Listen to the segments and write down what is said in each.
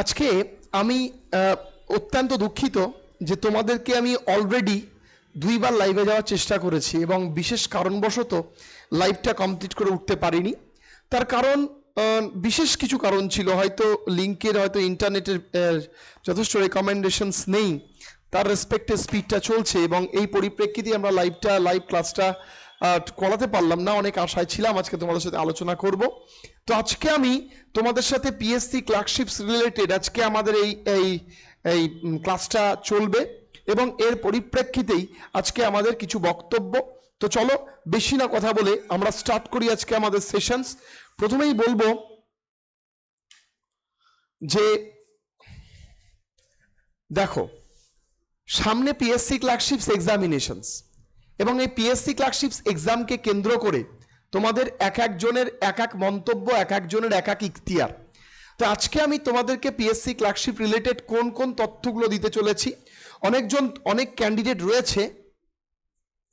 আজকে আমি অত্যন্ত দুঃখিত যে তোমাদেরকে আমি অলরেডি দুইবার লাইভে যাওয়ার চেষ্টা করেছি এবং বিশেষ কারণবশত লাইভটা কমপ্লিট করে উঠতে পারিনি। তার কারণ বিশেষ কিছু কারণ ছিল। হয়তো লিঙ্কের হয়তো ইন্টারনেটের যথেষ্ট রেকমেন্ডেশনস নেই। তার রেসপেক্টে স্পিডটা চলছে এবং এই পরিপ্রেক্ষিতে আমরা লাইভটা লাইভ ক্লাসটা করাতে পারলাম না, অনেক আশায় ছিলাম, আজকে তোমাদের সাথে আলোচনা করব। তো আজকে আমি তোমাদের সাথে পিএসসি ক্লার্কশিপস রিলেটেড আজকে আমাদের এই এই এই ক্লাসটা চলবে এবং এর পরিপ্রেক্ষিতেই আজকে আমাদের কিছু বক্তব্য। তো চলো, বেশি না কথা বলে আমরা স্টার্ট করি আজকে আমাদের সেশনস প্রথমেই বলব যে, দেখো, সামনে পিএসসি ক্লার্কশিপস এক্সামিনেশনস এবং এই পিএসসি ক্লার্কশিপস এক্সামকে কেন্দ্র করে তোমাদের এক একজনের এক এক মন্তব্য, এক একজনের এক এক ইখতিয়ার। তো আজকে আমি তোমাদেরকে পিএসসি ক্লার্কশিপ রিলেটেড কোন কোন তথ্যগুলো দিতে চলেছি, অনেকজন, অনেক ক্যান্ডিডেট রয়েছে,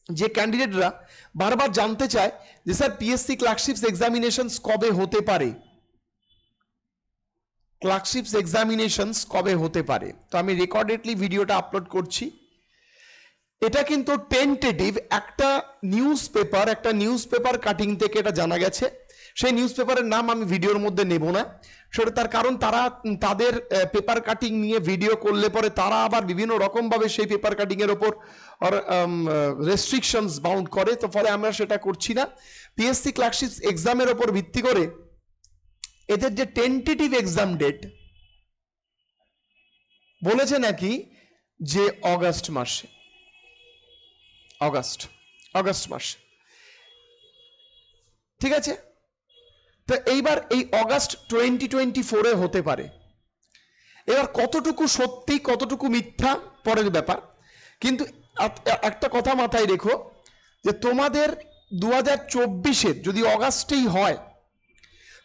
যে ক্যান্ডিডেটরা বারবার জানতে চায় যে স্যার পিএসসি ক্লার্কশিপস এক্সামিনেশনস কবে হতে পারে। ক্লার্কশিপস এক্সামিনেশনস কবে হতে পারে। তো আমি রেকর্ডেডলি ভিডিওটা আপলোড করছি। এটা কিন্তু টেন্টেটিভ একটা নিউজ পেপার একটা নিউজ পেপার কাটিং থেকে এটা জানা গেছে। সেই নিউজ পেপারের নাম আমি ভিডিওর মধ্যে নেব না। সেটা তার কারণ তারা, তাদের পেপার কাটিং নিয়ে ভিডিও করলে পরে তারা আবার বিভিন্ন রকমভাবে সেই পেপার কাটিং এর ওপর রেস্ট্রিকশনস বাউন্ড করে। তো ফলে আমরা সেটা করছি না। পিএসসি ক্লার্কশিপস এক্সামের ওপর ভিত্তি করে এদের যে টেন্টেটিভ এক্সাম ডেট বলেছে নাকি যে অগাস্ট মাসে। অগাস্ট অগাস্ট মাস। ঠিক আছে? তো এইবার এই অগাস্ট টোয়েন্টি টোয়েন্টি ফোরে হতে পারে। এবার কতটুকু সত্যি, কতটুকু মিথ্যা, পরের ব্যাপার। কিন্তু একটা কথা মাথায় রেখো যে তোমাদের দু হাজার চব্বিশের যদি অগাস্টেই হয়,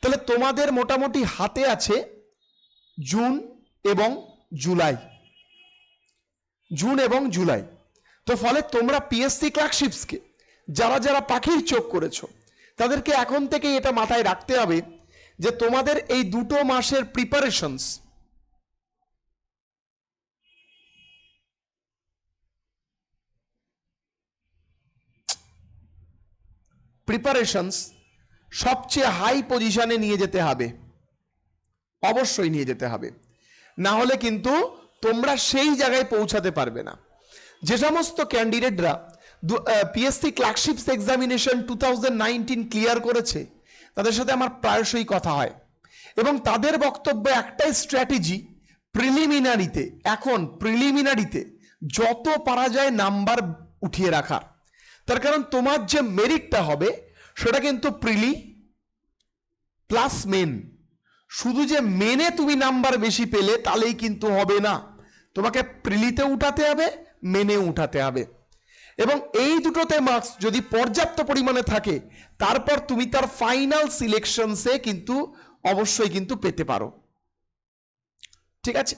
তাহলে তোমাদের মোটামুটি হাতে আছে জুন এবং জুলাই। জুন এবং জুলাই। তো ফলে তোমরা পিএসসি ক্লার্কশিপসকে যারা যারা পাখির চোখ করেছ, তাদেরকে এখন থেকে এটা মাথায় রাখতে হবে যে তোমাদের এই দুটো মাসের প্রিপারেশনস প্রিপারেশনস সবচেয়ে হাই পজিশনে নিয়ে যেতে হবে। অবশ্যই নিয়ে যেতে হবে। না হলে কিন্তু তোমরা সেই জায়গায় পৌঁছাতে পারবে না। যে সমস্ত ক্যান্ডিডেটরা PSC clerkships examination to clear করেছে, তাদের সাথে আমার প্রায়শই কথা হয়। এবং তাদের বক্তব্য একটাই স্ট্র্যাটেজি প্রিলিমিনারিতে এখন প্রিলিমিনারিতে যত পারা যায় নাম্বার উঠিয়ে রাখা তার কারণ তোমার যে মেরিটটা হবে, সেটা কিন্তু প্রিলি প্লাস মেন শুধু যে মেনে তুমি নাম্বার বেশি পেলে, তাহলেই কিন্তু হবে না। তোমাকে প্রিলিতে উঠাতে হবে মেনে উঠাতে হবে। এবং এই দুটোতে মার্কস যদি পর্যাপ্ত পরিমাণে থাকে, তারপর তুমি তার ফাইনাল সিলেকশনসে কিন্তু অবশ্যই কিন্তু পেতে পারো। ঠিক আছে?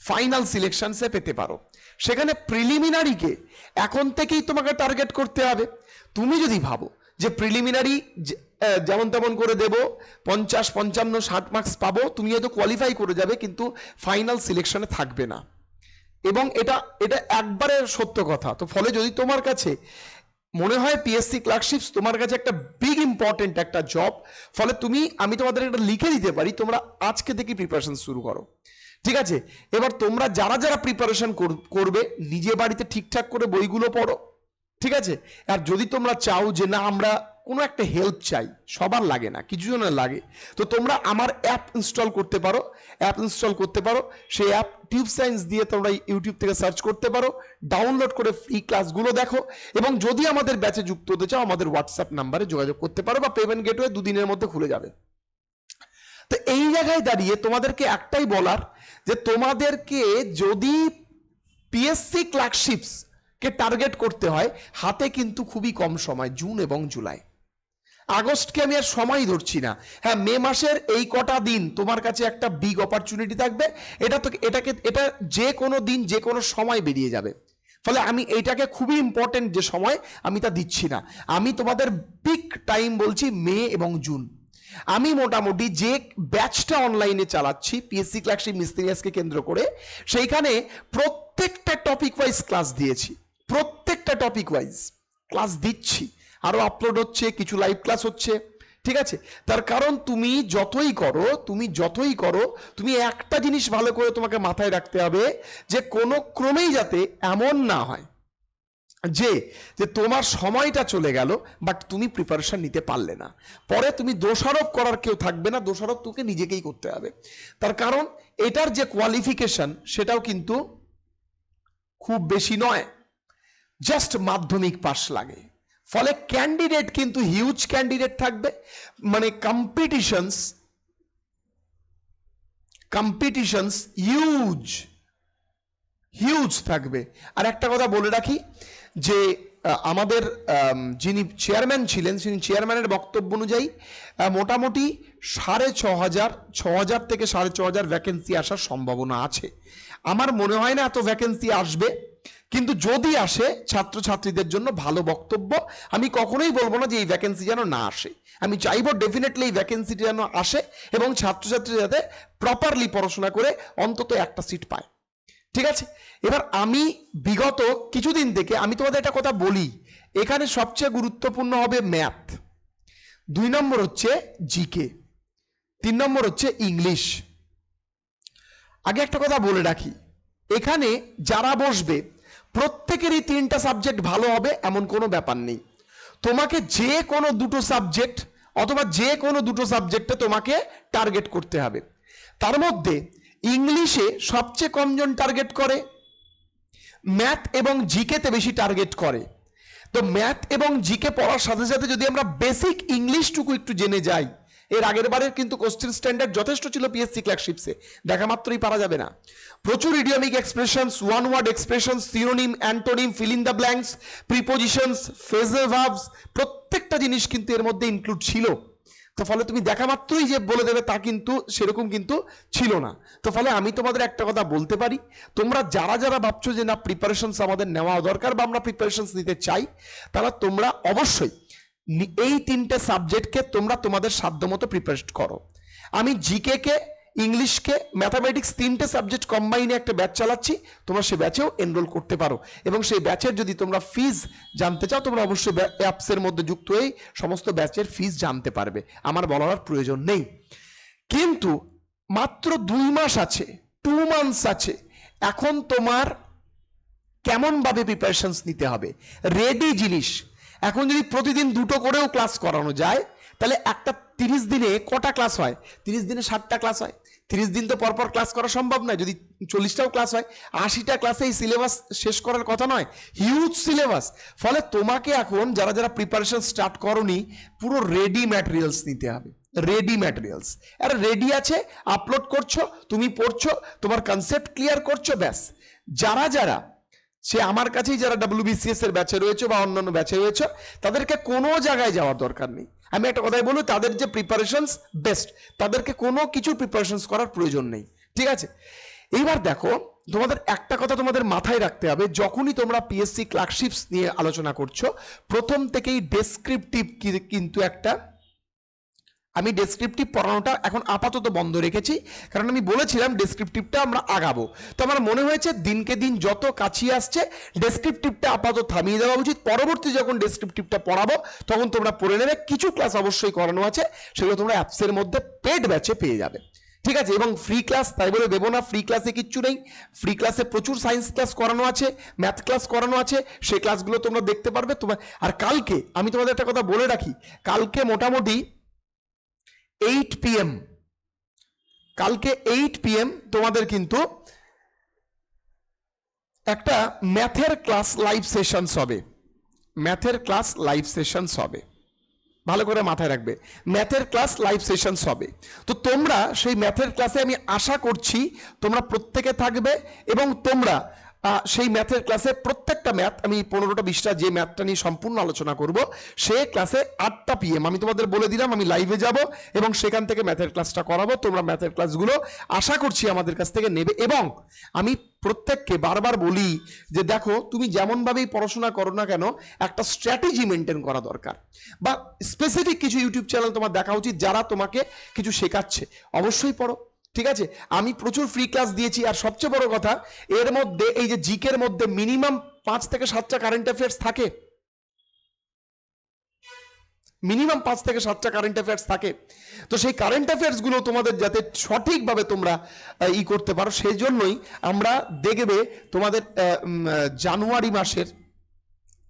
ফাইনাল সিলেকশনসে পেতে পারো। সেখানে প্রিলিমিনারিকে এখন থেকেই তোমাকে টার্গেট করতে হবে। তুমি যদি ভাবো যে প্রিলিমিনারি যেমন তেমন করে দেব, পঞ্চাশ, পঞ্চান্ন, ষাট মার্কস পাবো, তুমি হয়তো কোয়ালিফাই করে যাবে, কিন্তু ফাইনাল সিলেকশনে থাকবে না। এবং এটা এটা একবারে সত্য কথা। তো ফলে যদি তোমার কাছে মনে হয় পিএসসি ক্লার্কশিপস তোমার কাছে একটা বিগ ইম্পর্টেন্ট একটা জব ফলে তুমি, আমি তোমাদের একটা লিখে দিতে পারি, তোমরা আজকে থেকে প্রিপারেশন শুরু করো। ঠিক আছে? এবার তোমরা যারা যারা প্রিপারেশন করবে, নিজে বাড়িতে ঠিকঠাক করে বইগুলো পড়ো। ঠিক আছে? আর যদি তোমরা চাও যে না, আমরা কোনো একটা হেল্প চাই, সবার লাগে না, কিছু জনের লাগে। তো তোমরা আমার অ্যাপ ইনস্টল করতে পারো অ্যাপ ইনস্টল করতে পারো, সেই অ্যাপ টিউব সায়েন্স দিয়ে তোমরা ইউটিউব থেকে সার্চ করতে পারো ডাউনলোড করে ফ্রি ক্লাসগুলো দেখো, এবং যদি আমাদের ব্যাচে যুক্ত হতে চাও, আমাদের হোয়াটসঅ্যাপ নাম্বারে যোগাযোগ করতে পারো বা পেমেন্ট গেটওয়ে দুদিনের মধ্যে খুলে যাবে। তো এই জায়গায় দাঁড়িয়ে তোমাদেরকে একটাই বলার, যে তোমাদেরকে যদি পিএসসি ক্লার্কশিপস কে টার্গেট করতে হয়, হাতে কিন্তু খুবই কম সময় জুন এবং জুলাই আগস্টকে আমি আর সময় ধরছি না। হ্যাঁ মে মাসের এই কটা দিন তোমার কাছে একটা বিগ অপরচুনিটি থাকবে। এটা তো, এটাকে, এটা যে কোনো দিন, যে কোনো সময় বেরিয়ে যাবে। ফলে আমি এইটাকে খুবই ইম্পর্টেন্ট যে সময় আমি তা দিচ্ছি না। আমি তোমাদের পিক টাইম বলছি মে এবং জুন। আমি মোটামুটি যে ব্যাচটা অনলাইনে চালাচ্ছি পিএসসি ক্লাসি মিস্ত্রিয়াসকে কেন্দ্র করে, সেইখানে প্রত্যেকটা টপিক ওয়াইজ ক্লাস দিয়েছি। প্রত্যেকটা টপিক ওয়াইজ ক্লাস দিচ্ছি। আরও আপলোড হচ্ছে, কিছু লাইভ ক্লাস হচ্ছে, ঠিক আছে? তার কারণ তুমি যতই করো, তুমি যতই করো, তুমি একটা জিনিস ভালো করে তোমাকে মাথায় রাখতে হবে যে কোনো ক্রমেই যাতে এমন না হয় যে যে তোমার সময়টা চলে গেল বাট তুমি প্রিপারেশন নিতে পারলে না। পরে তুমি দোষারোপ করার কেউ থাকবে না, দোষারোপ তোকে নিজেকেই করতে হবে। তার কারণ এটার যে কোয়ালিফিকেশন সেটাও কিন্তু খুব বেশি নয় জাস্ট মাধ্যমিক পাশ লাগে। ফলে ক্যান্ডিডেট কিন্তু হিউজ ক্যান্ডিডেট থাকবে। মানে কম্পিটিশনস কম্পিটিশনস হিউজ হিউজ থাকবে। আর একটা কথা বলে রাখি যে আমাদের যিনি চেয়ারম্যান ছিলেন, তিনি চেয়ারম্যানের বক্তব্য অনুযায়ী মোটামুটি সাড়ে ছ হাজার ছ হাজার থেকে সাড়ে ছ হাজার ভ্যাকেন্সি আসার সম্ভাবনা আছে। আমার মনে হয় না এত ভ্যাকেন্সি আসবে, কিন্তু যদি আসে, ছাত্রছাত্রীদের জন্য ভালো বক্তব্য, আমি কখনোই বলব না যে এই ভ্যাকেন্সি যেন না আসে। আমি চাইব ডেফিনেটলি এই ভ্যাকেন্সিটি যেন আসে এবং ছাত্রছাত্রী যাতে প্রপারলি পড়াশোনা করে অন্তত একটা সিট পায়। ঠিক আছে? এবার আমি বিগত কিছুদিন থেকে আমি তোমাদের একটা কথা বলি। এখানে সবচেয়ে গুরুত্বপূর্ণ হবে ম্যাথ দুই নম্বর হচ্ছে জিকে তিন নম্বর হচ্ছে ইংলিশ আগে একটা কথা বলে রাখি। এখানে যারা বসবে, প্রত্যেকেরই তিনটা সাবজেক্ট ভালো হবে, এমন কোনো ব্যাপার নেই। তোমাকে যে কোনো দুটো সাবজেক্ট অথবা যে কোনো দুটো সাবজেক্টে তোমাকে টার্গেট করতে হবে। তার মধ্যে ইংলিশে সবচেয়ে কমজন টার্গেট করে ম্যাথ এবং জিকেতে বেশি টার্গেট করে। তো ম্যাথ এবং জিকে পড়ার সাথে সাথে যদি আমরা বেসিক ইংলিশটুকু একটু জেনে যাই, এর আগের বারের কিন্তু কোশ্চেন স্ট্যান্ডার্ড যথেষ্ট ছিল পিএসসি ক্লার্কশিপসে দেখা মাত্রই পারা যাবে না। প্রচুর idiomatic expressions one word expressions synonym antonym fill in the blanks prepositions phrasal verbs প্রত্যেকটা জিনিস কিন্তু এর মধ্যে ইনক্লুড ছিল। তো ফলে তুমি দেখা মাত্রই যে বলে দেবে তা কিন্তু সেরকম কিন্তু ছিল না। তো ফলে আমি তোমাদের একটা কথা বলতে পারি, তোমরা যারা যারা ভাবছ যে না প্রিপারেশনস আমাদের নেওয়া দরকার বা আমরা প্রিপারেশনস নিতে চাই, তারা তোমরা অবশ্যই এই তিনটে সাবজেক্টকে তোমরা তোমাদের সাধ্যমতো প্রিপারেট করো। আমি জিকে কে ইংলিশকে ম্যাথামেটিক্স তিনটে সাবজেক্ট কম্বাইনে একটা ব্যাচ চালাচ্ছি, তোমরা সেই ব্যাচেও এনরোল করতে পারো। এবং সেই ব্যাচের যদি তোমরা ফিজ জানতে চাও, তোমরা অবশ্যই অ্যাপসের মধ্যে যুক্ত হয়ে সমস্ত ব্যাচের ফিজ জানতে পারবে। আমার বলার প্রয়োজন নেই। কিন্তু মাত্র দুই মাস আছে টু মান্থস আছে, এখন তোমার কেমন ভাবে প্রিপারেশনস নিতে হবে? রেডি জিনিস। এখন যদি প্রতিদিন দুটো করেও ক্লাস করানো যায়, তাহলে একটা তিরিশ দিনে কটা ক্লাস হয়? তিরিশ দিনে ষাটটা ক্লাস হয়। তিরিশ দিন তো পরপর ক্লাস করা সম্ভব নয়। যদি চল্লিশটাও ক্লাস হয়, আশিটা ক্লাসে এই সিলেবাস শেষ করার কথা নয় হিউজ সিলেবাস ফলে তোমাকে এখন যারা যারা প্রিপারেশন স্টার্ট করনি, পুরো রেডি ম্যাটেরিয়ালস নিতে হবে। রেডি ম্যাটেরিয়ালস আর রেডি আছে আপলোড করছ, তুমি পড়ছো, তোমার কনসেপ্ট ক্লিয়ার করছ, ব্যাস। যারা যারা, সে আমার কাছেই যারা ডাব্লিউবিসিএস এর ব্যাচে রয়েছে বা অন্যান্য ব্যাচে রয়েছে, তাদেরকে কোনো জায়গায় যাওয়ার দরকার নেই। আমি একটা কথাই বলব, তাদের যে প্রিপারেশনস বেস্ট তাদেরকে কোনো কিছু প্রিপারেশনস করার প্রয়োজন নেই, ঠিক আছে? এইবার দেখো, তোমাদের একটা কথা তোমাদের মাথায় রাখতে হবে, যখনই তোমরা পিএসসি ক্লার্কশিপস নিয়ে আলোচনা করছ, প্রথম থেকেই ডেসক্রিপটিভ কিন্তু একটা আমি ডেসক্রিপটিভ পড়ানোটা এখন আপাতত বন্ধ রেখেছি, কারণ আমি বলেছিলাম ডেসক্রিপটিভটা আমরা আগাবো। তো আমার মনে হয়েছে দিনকে দিন যত কাছিয়ে আসছে ডেসক্রিপটিভটা আপাতত থামিয়ে দেওয়া উচিত। পরবর্তী যখন ডেসক্রিপটিভটা পড়াবো, তখন তোমরা পড়ে নেবে, কিছু ক্লাস অবশ্যই করানো আছে, সেগুলো তোমরা অ্যাপসের মধ্যে পেড ব্যাচে পেয়ে যাবে। ঠিক আছে? এবং ফ্রি ক্লাস তাই বলে দেবো না ফ্রি ক্লাসে কিচ্ছু নেই। ফ্রি ক্লাসে প্রচুর সায়েন্স ক্লাস করানো আছে ম্যাথ ক্লাস করানো আছে সেই ক্লাসগুলো তোমরা দেখতে পারবে। তোমার আর কালকে, আমি তোমাদের একটা কথা বলে রাখি, কালকে মোটামুটি এইট পিএম কালকে এইট পিএম তোমাদের কিন্তু একটা ম্যাথের ক্লাস লাইভ সেশনস হবে। ম্যাথের ক্লাস লাইভ সেশনস হবে। ভালো করে মাথায় রাখবে। ম্যাথের ক্লাস লাইভ সেশনস হবে। তো তোমরা সেই ম্যাথের ক্লাসে আমি আশা করছি তোমরা প্রত্যেকে থাকবে এবং তোমরা সেই ম্যাথের ক্লাসে প্রত্যেকটা ম্যাথ, আমি পনেরোটা, বিশটা যে ম্যাথটা নিয়ে সম্পূর্ণ আলোচনা করব, সে ক্লাসে আটটা পিএম আমি তোমাদের বলে দিলাম, আমি লাইভে যাব এবং সেখান থেকে ম্যাথের ক্লাসটা করাবো, তোমরা ম্যাথের ক্লাসগুলো আশা করছি আমাদের কাছ থেকে নেবে এবং আমি প্রত্যেককে বারবার বলি যে দেখো, তুমি যেমনভাবেই পড়াশোনা করো না কেন, একটা স্ট্র্যাটেজি মেনটেন করা দরকার বা স্পেসিফিক কিছু ইউটিউব চ্যানেল তোমার দেখা উচিত, যারা তোমাকে কিছু শেখাচ্ছে। অবশ্যই পড়ো। ঠিক আছে? আমি প্রচুর ফ্রি ক্লাস দিয়েছি আর সবচেয়ে বড় কথা, এর মধ্যে, এই যে জিকের মধ্যে মিনিমাম পাঁচ থেকে সাতটা কারেন্ট অ্যাফেয়ার্স থাকে। মিনিমাম পাঁচ থেকে সাতটা কারেন্ট অ্যাফেয়ার্স থাকে। তো সেই কারেন্ট অ্যাফেয়ার্সগুলো তোমাদের যাতে সঠিকভাবে তোমরা ই করতে পারো সেই জন্যই আমরা দেখবে তোমাদের জানুয়ারি মাসের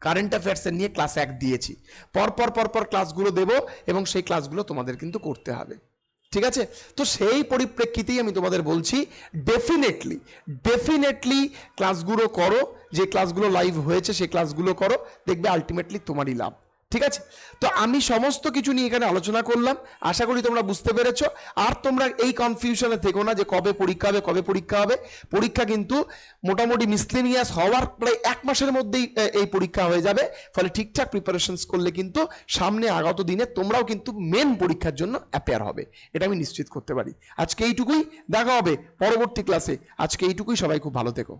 কারেন্ট অ্যাফেয়ার্সের নিয়ে ক্লাস এক দিয়েছি। পর পর পর পর ক্লাসগুলো দেব এবং সেই ক্লাসগুলো তোমাদের কিন্তু করতে হবে। ঠিক আছে? তো সেই পরিপ্রেক্ষিতেই আমি তোমাদের বলছি ডেফিনেটলি ডেফিনেটলি ক্লাসগুলো করো, যে ক্লাসগুলো লাইভ হয়েছে সে ক্লাসগুলো করো, দেখবে আলটিমেটলি তোমারই লাভ। ঠিক আছে? তো আমি সমস্ত কিছু নিয়ে এখানে আলোচনা করলাম। আশা করি তোমরা বুঝতে পেরেছ। আর তোমরা এই কনফিউশনে থেকো না যে কবে পরীক্ষা হবে কবে পরীক্ষা হবে। পরীক্ষা কিন্তু মোটামুটি মিসলেনিয়াস হওয়ার প্রায় এক মাসের মধ্যেই এই পরীক্ষা হয়ে যাবে। ফলে ঠিকঠাক প্রিপারেশনস করলে কিন্তু সামনে আগত দিনে তোমরাও কিন্তু মেন পরীক্ষার জন্য অ্যাপেয়ার হবে। এটা আমি নিশ্চিত করতে পারি। আজকে এইটুকুই। দেখা হবে পরবর্তী ক্লাসে আজকে এইটুকুই। সবাই খুব ভালো থেকো।